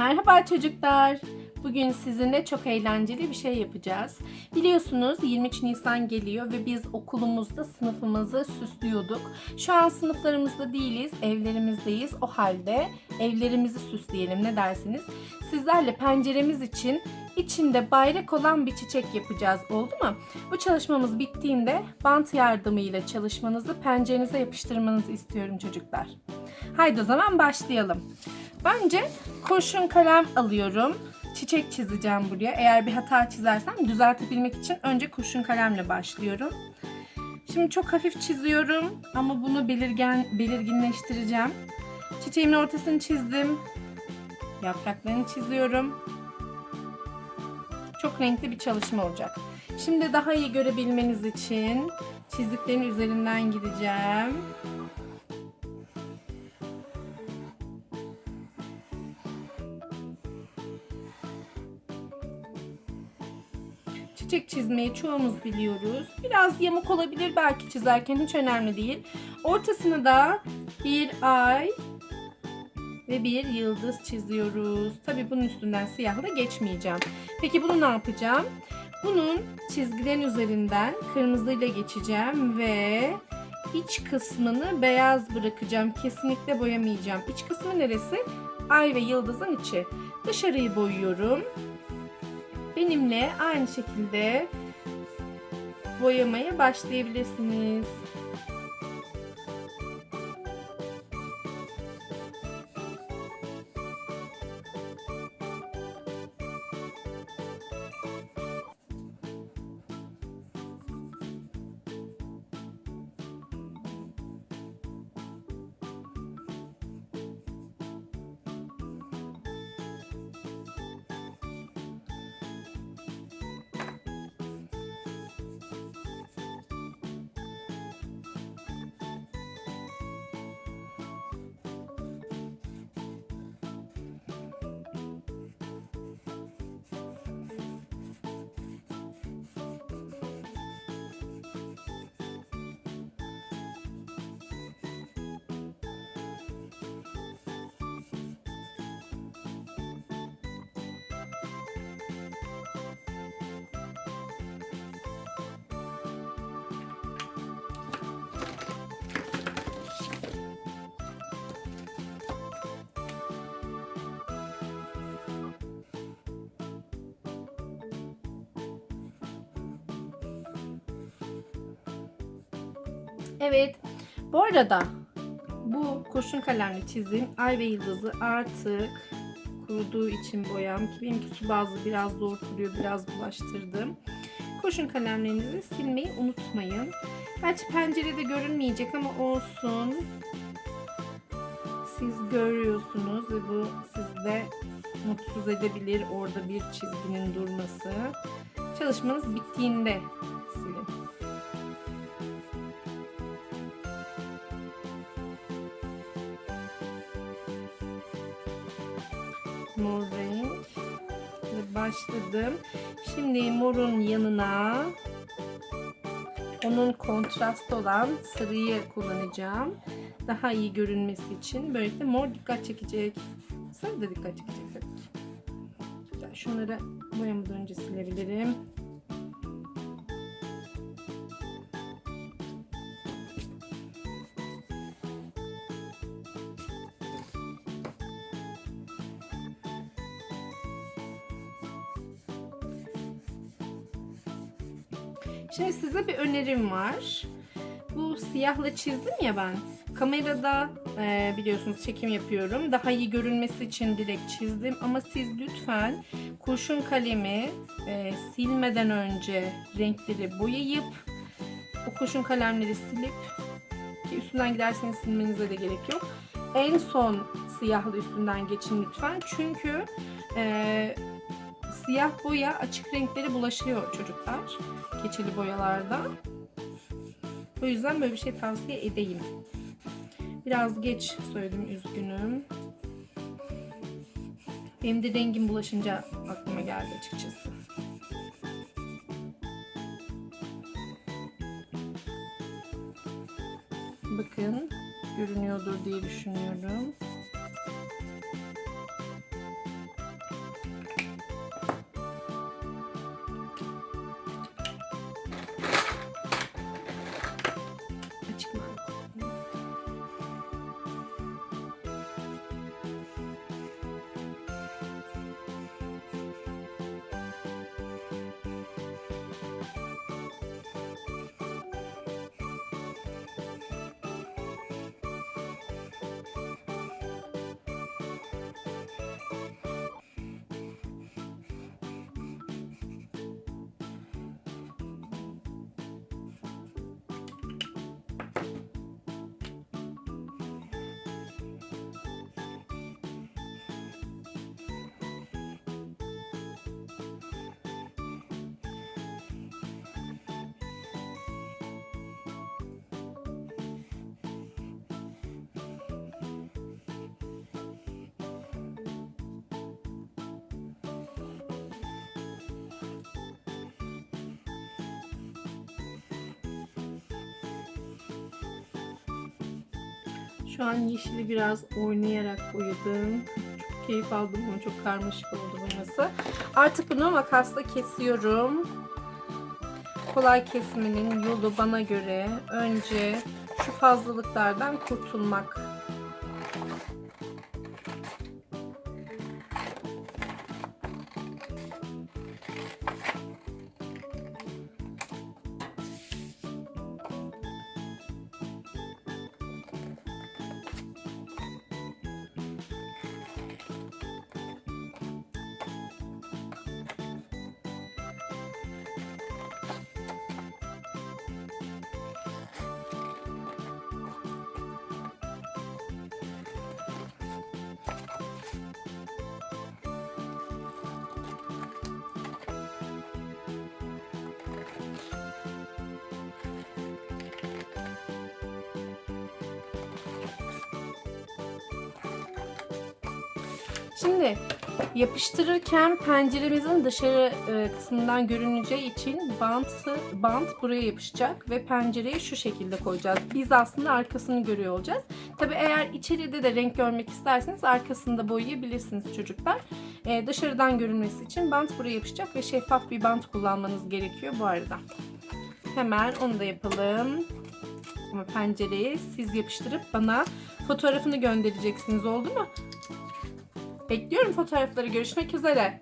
Merhaba çocuklar. Bugün sizinle çok eğlenceli bir şey yapacağız. Biliyorsunuz 23 Nisan geliyor ve biz okulumuzda sınıfımızı süslüyorduk. Şu an sınıflarımızda değiliz, evlerimizdeyiz. O halde evlerimizi süsleyelim ne dersiniz? Sizlerle penceremiz için içinde bayrak olan bir çiçek yapacağız oldu mu? Bu çalışmamız bittiğinde bant yardımıyla çalışmanızı pencerenize yapıştırmanızı istiyorum çocuklar. Haydi o zaman başlayalım. Önce kurşun kalem alıyorum. Çiçek çizeceğim buraya. Eğer bir hata çizersem düzeltebilmek için önce kurşun kalemle başlıyorum. Şimdi çok hafif çiziyorum ama bunu belirgen belirginleştireceğim. Çiçeğimin ortasını çizdim. Yapraklarını çiziyorum. Çok renkli bir çalışma olacak. Şimdi daha iyi görebilmeniz için çizdiklerin üzerinden gideceğim. Çiçek çizmeyi çoğumuz biliyoruz. Biraz yamuk olabilir belki çizerken hiç önemli değil. Ortasını da bir ay ve bir yıldız çiziyoruz. Tabii bunun üstünden siyahla geçmeyeceğim. Peki bunu ne yapacağım? Bunun çizgilerin üzerinden kırmızıyla geçeceğim ve iç kısmını beyaz bırakacağım. Kesinlikle boyamayacağım. İç kısmı neresi? Ay ve yıldızın içi. Dışarıyı boyuyorum. Benimle aynı şekilde boyamaya başlayabilirsiniz. Evet. Bu arada bu kurşun kalemle çizdiğim ay ve yıldızı artık kuruduğu için boyam ki benimki su bazlı biraz zor kuruyor biraz bulaştırdım. Kurşun kalemlerinizi silmeyi unutmayın. Belki pencerede görünmeyecek ama olsun. Siz görüyorsunuz ve bu sizde mutsuz edebilir orada bir çizginin durması. Çalışmanız bittiğinde mor renk ve başladım. Şimdi morun yanına onun kontrast olan sarıyı kullanacağım. Daha iyi görünmesi için. Böylelikle mor dikkat çekecek. Sarı da dikkat çekecek. Şunları boyamadan önce silebilirim. Şimdi size bir önerim var. Bu siyahla çizdim ya ben. Kamerada e, biliyorsunuz çekim yapıyorum. Daha iyi görünmesi için direkt çizdim. Ama siz lütfen kurşun kalemi e, silmeden önce renkleri boyayıp o kurşun kalemleri silip ki üstünden giderseniz silmenize de gerek yok. En son siyahlı üstünden geçin lütfen. Çünkü e, siyah boya açık renkleri bulaşıyor çocuklar. Keçeli boyalarda. O yüzden böyle bir şey tavsiye edeyim. Biraz geç söyledim üzgünüm. Benim de rengim bulaşınca aklıma geldi açıkçası. Bakın görünüyordur diye düşünüyorum. Şu an yeşili biraz oynayarak boyadım. Çok keyif aldım ama çok karmaşık oldu boyası. Artık bunu makasla kesiyorum. Kolay kesmenin yolu bana göre önce şu fazlalıklardan kurtulmak. Şimdi yapıştırırken penceremizin dışarı e, kısmından görüneceği için bantı, bant buraya yapışacak ve pencereyi şu şekilde koyacağız. Biz aslında arkasını görüyor olacağız. Tabi eğer içeride de renk görmek isterseniz arkasında boyayabilirsiniz çocuklar. E, dışarıdan görünmesi için bant buraya yapışacak ve şeffaf bir bant kullanmanız gerekiyor bu arada. Hemen onu da yapalım. Ama pencereyi siz yapıştırıp bana fotoğrafını göndereceksiniz oldu mu? Bekliyorum fotoğrafları. Görüşmek üzere.